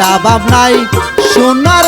চিন্তা ভাবনাই সোনার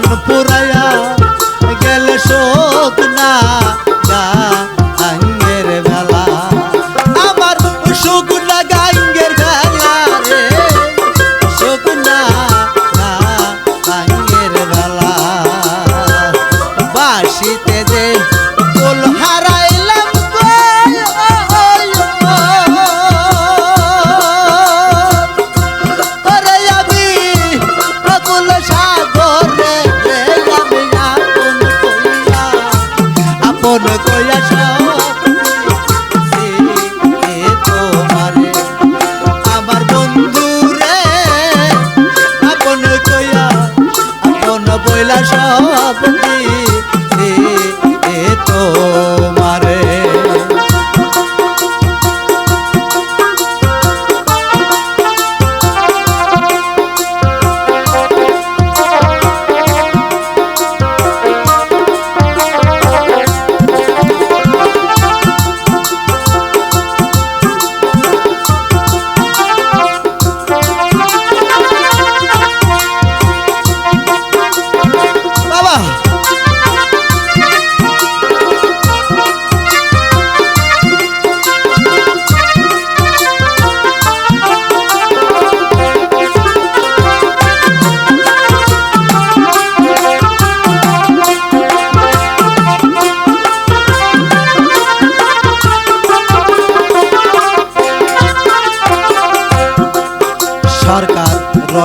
মন পুরায়া গেলে শোক না গাঙ্গের বেলা। আমার শোক না গাঙ্গের বেলা রে, শোক না গাঙ্গের বেলা। বাসি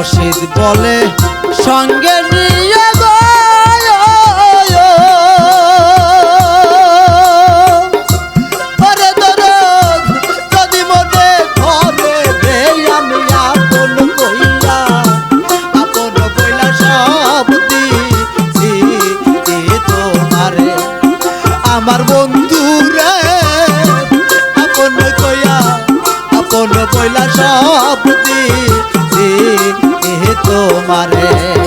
রশিদ বলে সঙ্গে নিয়ে আমার আপন কইয়া আপন কইলা সব তোমারে।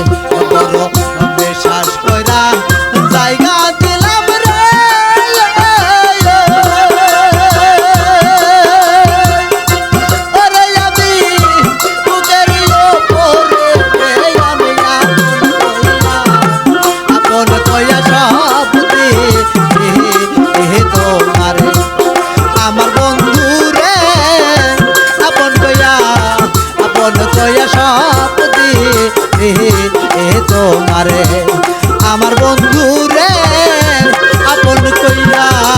Mira